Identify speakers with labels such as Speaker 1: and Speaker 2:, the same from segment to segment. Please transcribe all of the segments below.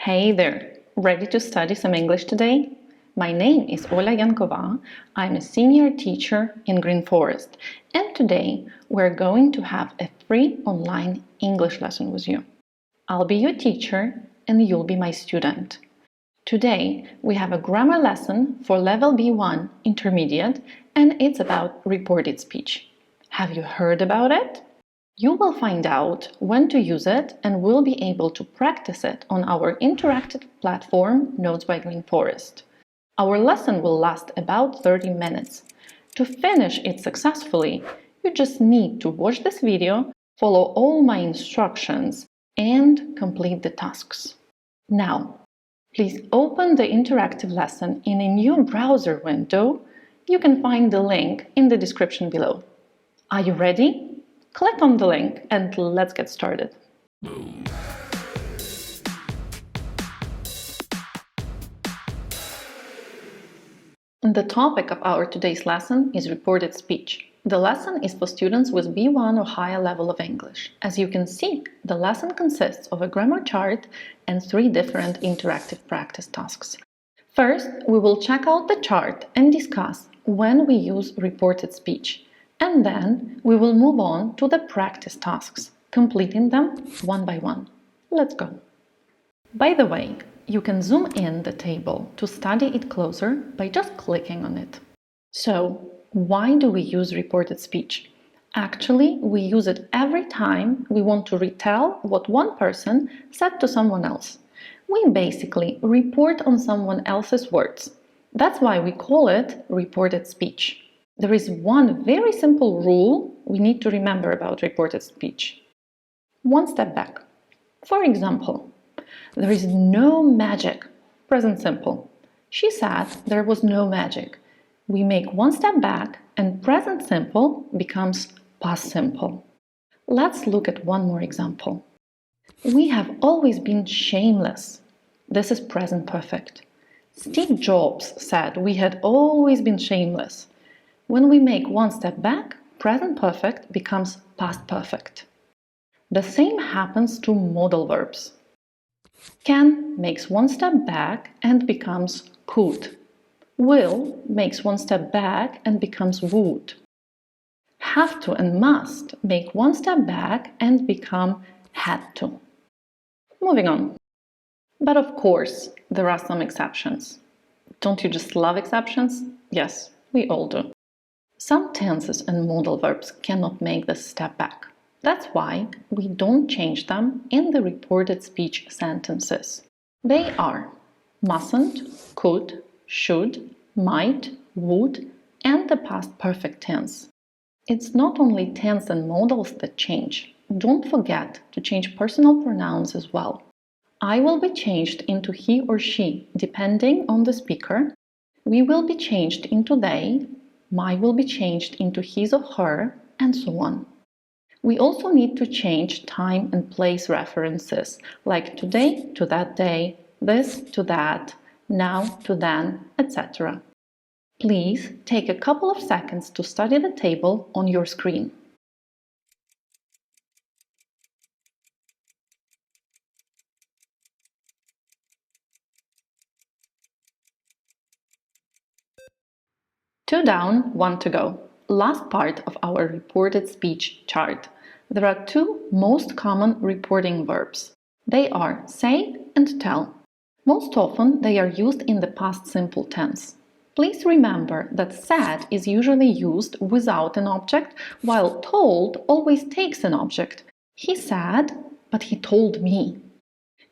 Speaker 1: Hey there! Ready to study some English today? My name is Ola Yankova. I'm a senior teacher in Green Forest, and today we're going to have a free online English lesson with you. I'll be your teacher and you'll be my student. Today we have a grammar lesson for level B1 intermediate and it's about reported speech. Have you heard about it? You will find out when to use it and will be able to practice it on our interactive platform Notes by Green Forest. Our lesson will last about 30 minutes. To finish it successfully, you just need to watch this video, follow all my instructions, and complete the tasks. Now, please open the interactive lesson in a new browser window. You can find the link in the description below. Are you ready? Click on the link and let's get started. The topic of our today's lesson is reported speech. The lesson is for students with B1 or higher level of English. As you can see, the lesson consists of a grammar chart and three different interactive practice tasks. First, we will check out the chart and discuss when we use reported speech and then we will move on to the practice tasks, completing them one by one. Let's go. By the way, you can zoom in the table to study it closer by just clicking on it. So, why do we use reported speech? Actually, we use it every time we want to retell what one person said to someone else. We basically report on someone else's words. That's why we call it reported speech there is one very simple rule we need to remember about reported speech. One step back. For example, there is no magic, present simple. She said there was no magic. We make one step back and present simple becomes past simple. Let's look at one more example. We have always been shameless. This is present perfect. Steve Jobs said we had always been shameless. When we make one step back, present perfect becomes past perfect. The same happens to modal verbs. Can makes one step back and becomes could. Will makes one step back and becomes would. Have to and must make one step back and become had to. Moving on. But of course, there are some exceptions. Don't you just love exceptions? Yes, we all do. Some tenses and modal verbs cannot make this step back. That's why we don't change them in the reported speech sentences. They are mustn't, could, should, might, would, and the past perfect tense. It's not only tense and modals that change. Don't forget to change personal pronouns as well. I will be changed into he or she depending on the speaker. We will be changed into they my will be changed into his or her, and so on. We also need to change time and place references, like today to that day, this to that, now to then, etc. Please take a couple of seconds to study the table on your screen. Two down, one to go. Last part of our reported speech chart. There are two most common reporting verbs. They are say and tell. Most often they are used in the past simple tense. Please remember that said is usually used without an object, while told always takes an object. He said, but he told me.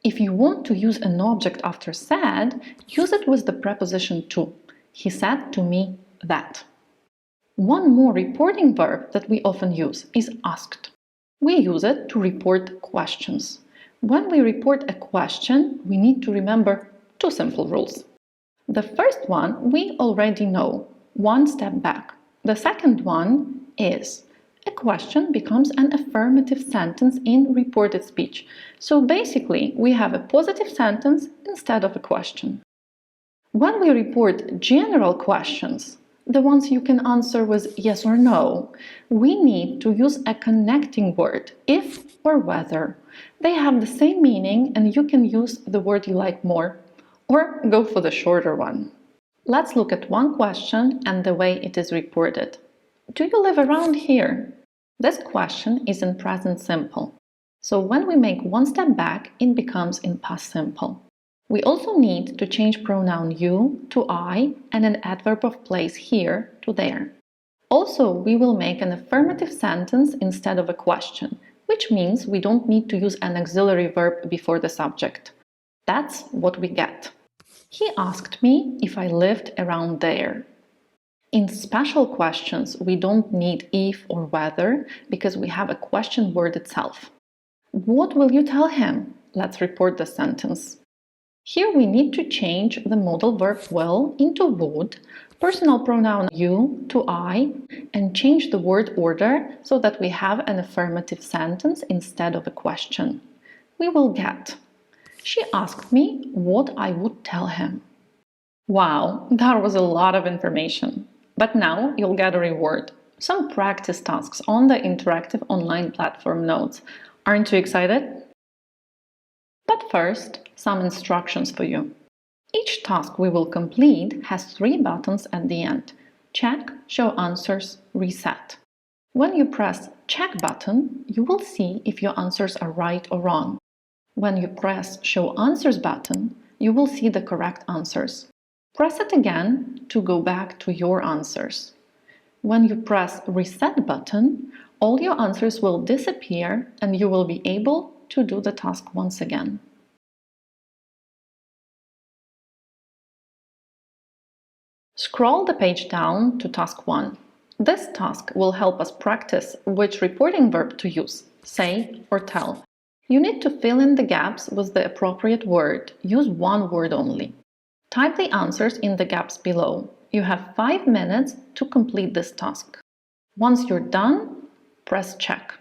Speaker 1: If you want to use an object after said, use it with the preposition to. He said to me that. One more reporting verb that we often use is asked. We use it to report questions. When we report a question, we need to remember two simple rules. The first one we already know, one step back. The second one is a question becomes an affirmative sentence in reported speech. So basically, we have a positive sentence instead of a question. When we report general questions, the ones you can answer with yes or no, we need to use a connecting word, if or whether. They have the same meaning and you can use the word you like more, or go for the shorter one. Let's look at one question and the way it is reported. Do you live around here? This question is in present simple. So when we make one step back, it becomes in past simple. We also need to change pronoun you to I and an adverb of place here to there. Also, we will make an affirmative sentence instead of a question, which means we don't need to use an auxiliary verb before the subject. That's what we get. He asked me if I lived around there. In special questions, we don't need if or whether because we have a question word itself. What will you tell him? Let's report the sentence. Here we need to change the modal verb will into would, personal pronoun you to I, and change the word order so that we have an affirmative sentence instead of a question. We will get. She asked me what I would tell him. Wow, that was a lot of information. But now you'll get a reward. Some practice tasks on the interactive online platform notes. Aren't you excited? But first, some instructions for you. Each task we will complete has three buttons at the end. Check, Show Answers, Reset. When you press Check button, you will see if your answers are right or wrong. When you press Show Answers button, you will see the correct answers. Press it again to go back to your answers. When you press Reset button, all your answers will disappear and you will be able to do the task once again. Scroll the page down to task 1. This task will help us practice which reporting verb to use, say or tell. You need to fill in the gaps with the appropriate word. Use one word only. Type the answers in the gaps below. You have 5 minutes to complete this task. Once you're done, press check.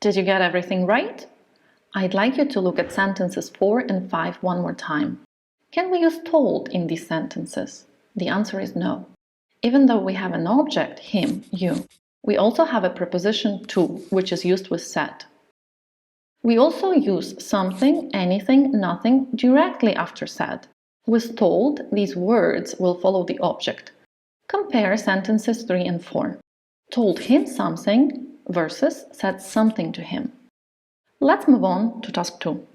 Speaker 1: Did you get everything right? I'd like you to look at sentences 4 and 5 one more time. Can we use told in these sentences? The answer is no. Even though we have an object, him, you, we also have a preposition to, which is used with said. We also use something, anything, nothing directly after said. With told, these words will follow the object. Compare sentences 3 and 4. Told him something versus said something to him. Let's move on to task 2.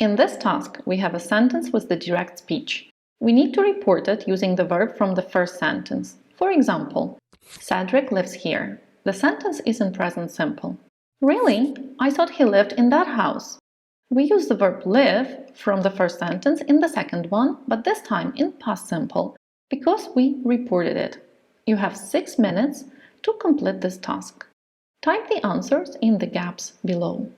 Speaker 1: In this task, we have a sentence with the direct speech. We need to report it using the verb from the first sentence. For example, Cedric lives here. The sentence is in present simple. Really? I thought he lived in that house. We use the verb live from the first sentence in the second one, but this time in past simple, because we reported it. You have six minutes to complete this task. Type the answers in the gaps below.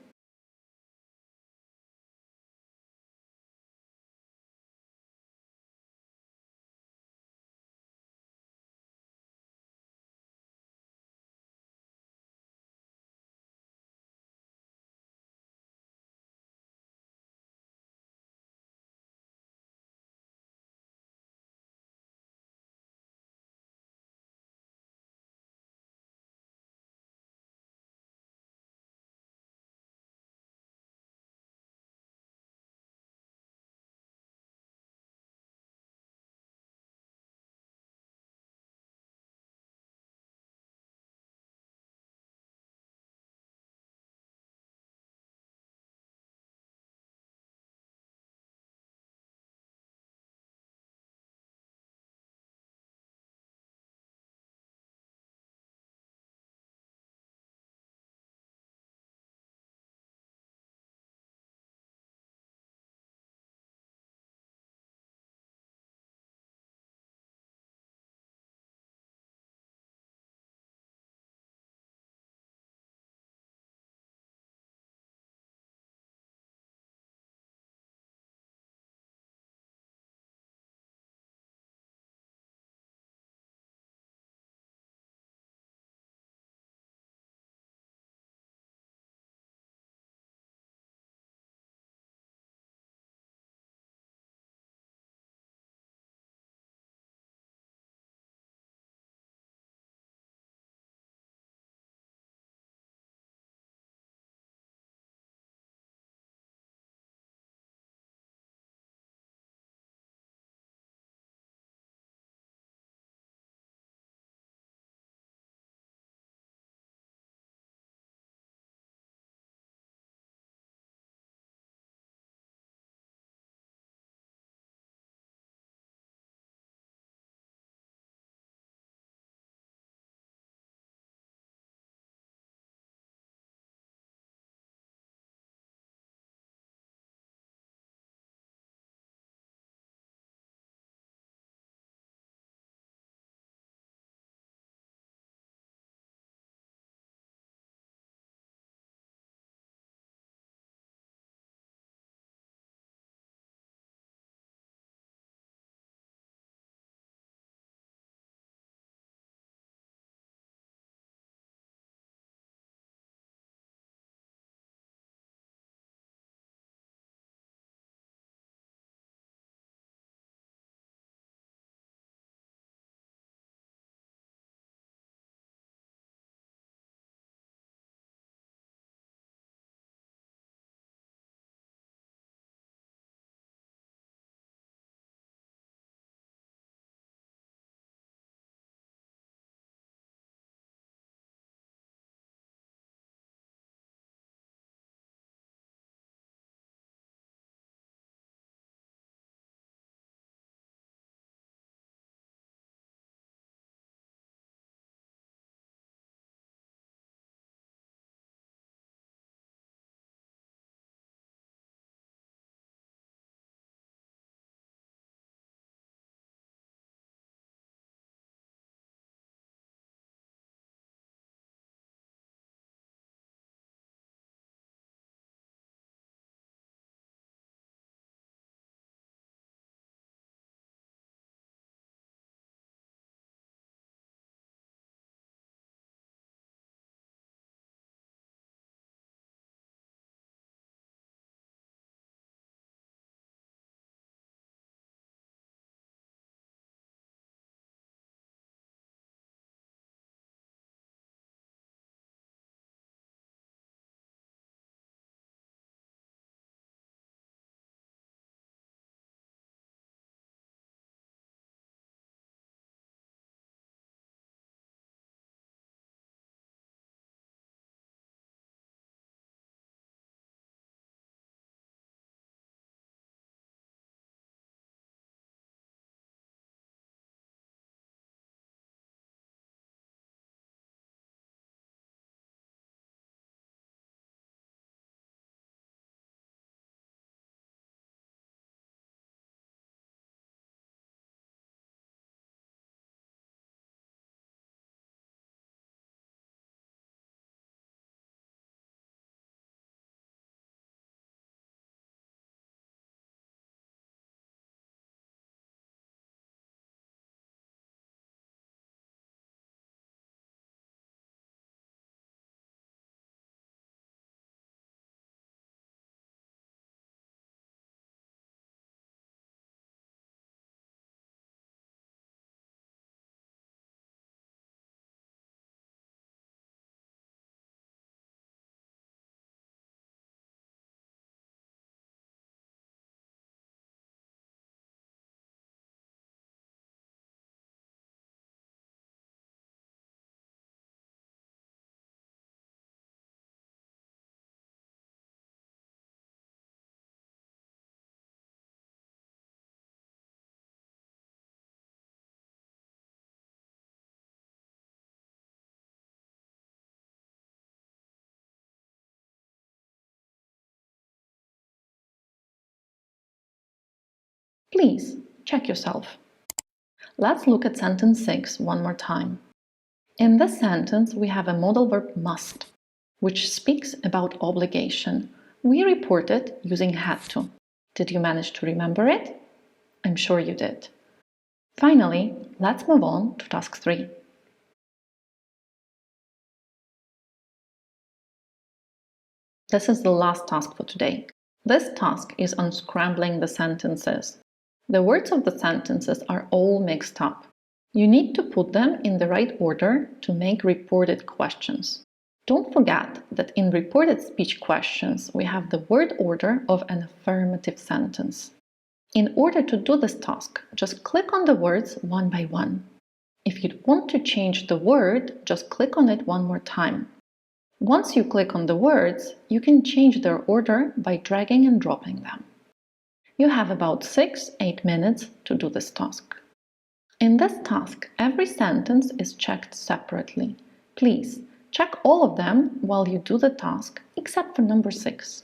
Speaker 1: Please check yourself. Let's look at sentence 6 one more time. In this sentence, we have a modal verb must, which speaks about obligation. We report it using had to. Did you manage to remember it? I'm sure you did. Finally, let's move on to task 3. This is the last task for today. This task is unscrambling the sentences. The words of the sentences are all mixed up. You need to put them in the right order to make reported questions. Don't forget that in reported speech questions we have the word order of an affirmative sentence. In order to do this task, just click on the words one by one. If you want to change the word, just click on it one more time. Once you click on the words, you can change their order by dragging and dropping them. You have about 6-8 minutes to do this task. In this task, every sentence is checked separately. Please, check all of them while you do the task, except for number 6.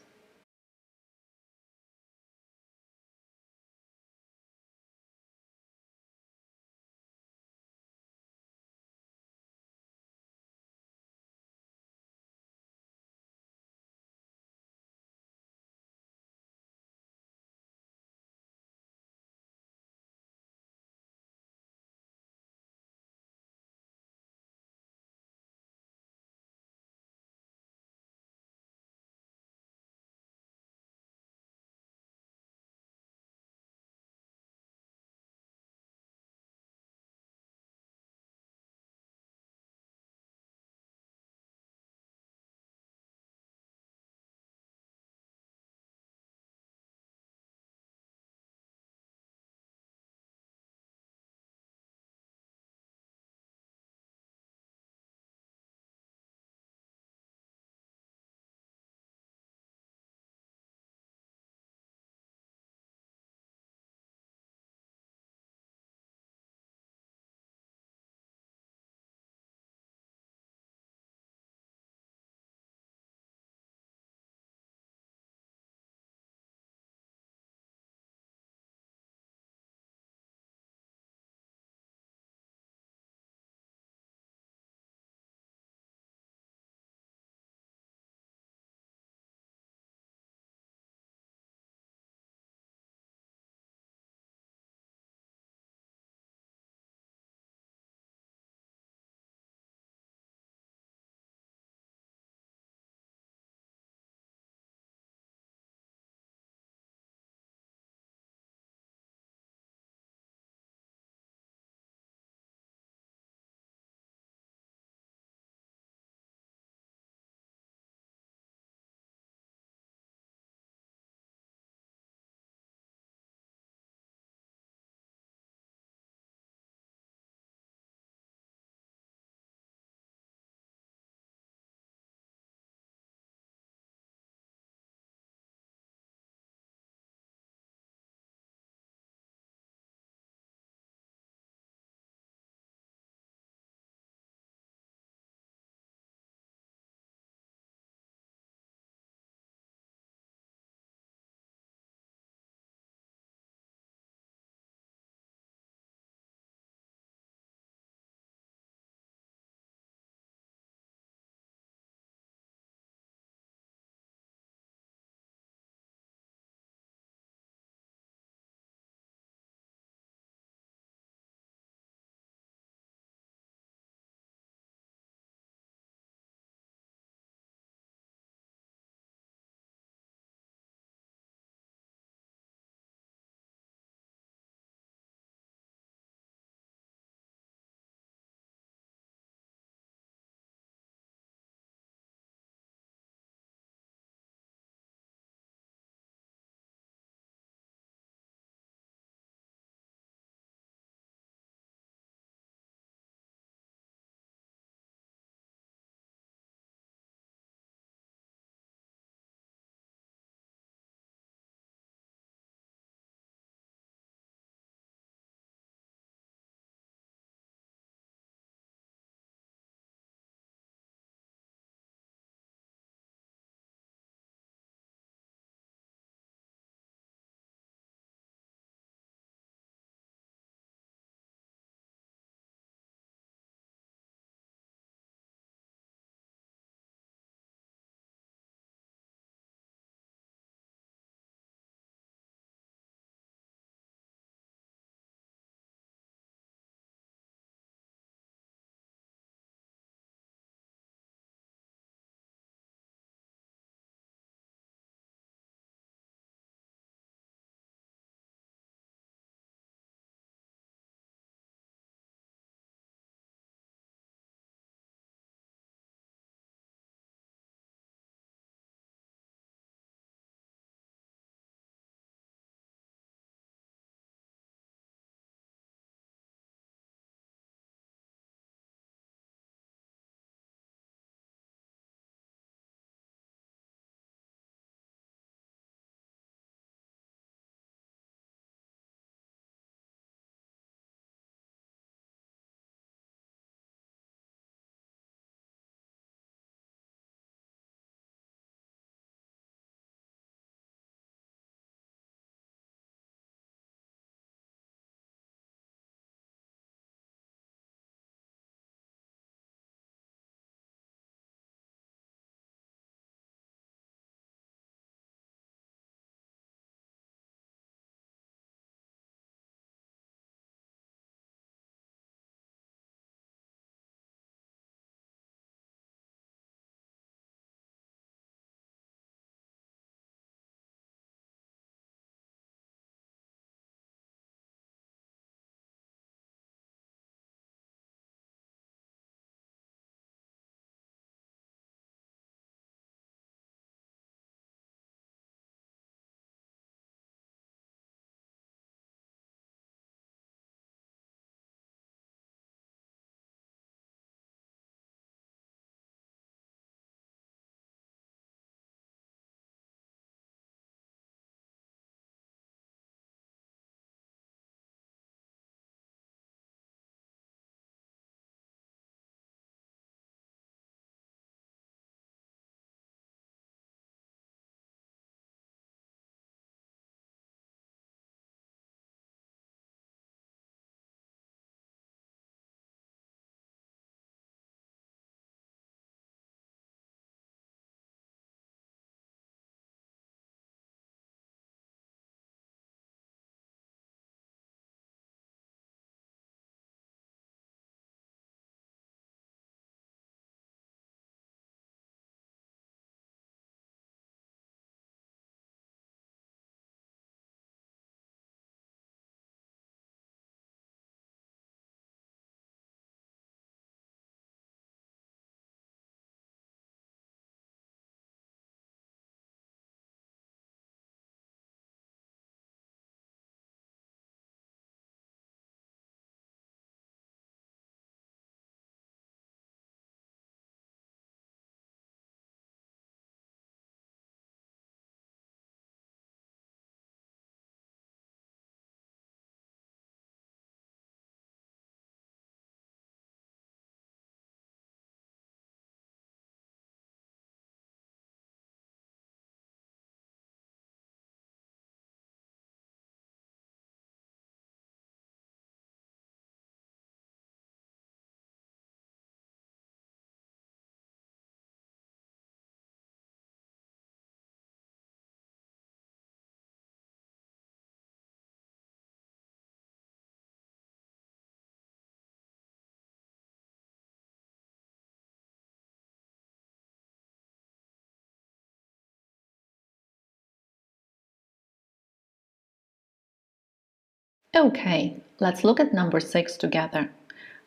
Speaker 1: Okay, let's look at number six together.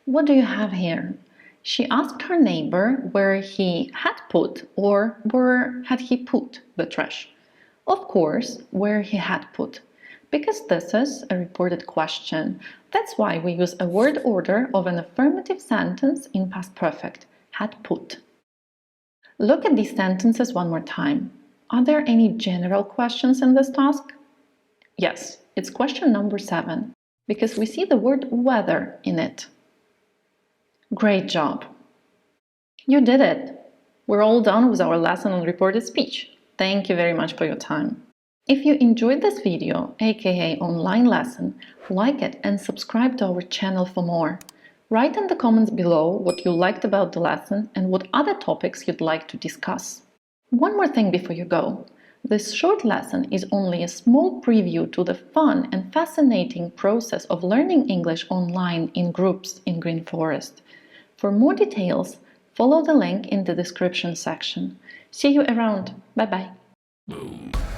Speaker 1: What do you have here? She asked her neighbor where he had put or where had he put the trash. Of course, where he had put. Because this is a reported question, that's why we use a word order of an affirmative sentence in past perfect, had put. Look at these sentences one more time. Are there any general questions in this task? Yes, it's question number seven, because we see the word weather in it. Great job! You did it! We're all done with our lesson on reported speech. Thank you very much for your time. If you enjoyed this video, aka online lesson, like it and subscribe to our channel for more. Write in the comments below what you liked about the lesson and what other topics you'd like to discuss. One more thing before you go. This short lesson is only a small preview to the fun and fascinating process of learning English online in groups in Green Forest. For more details, follow the link in the description section. See you around. Bye bye.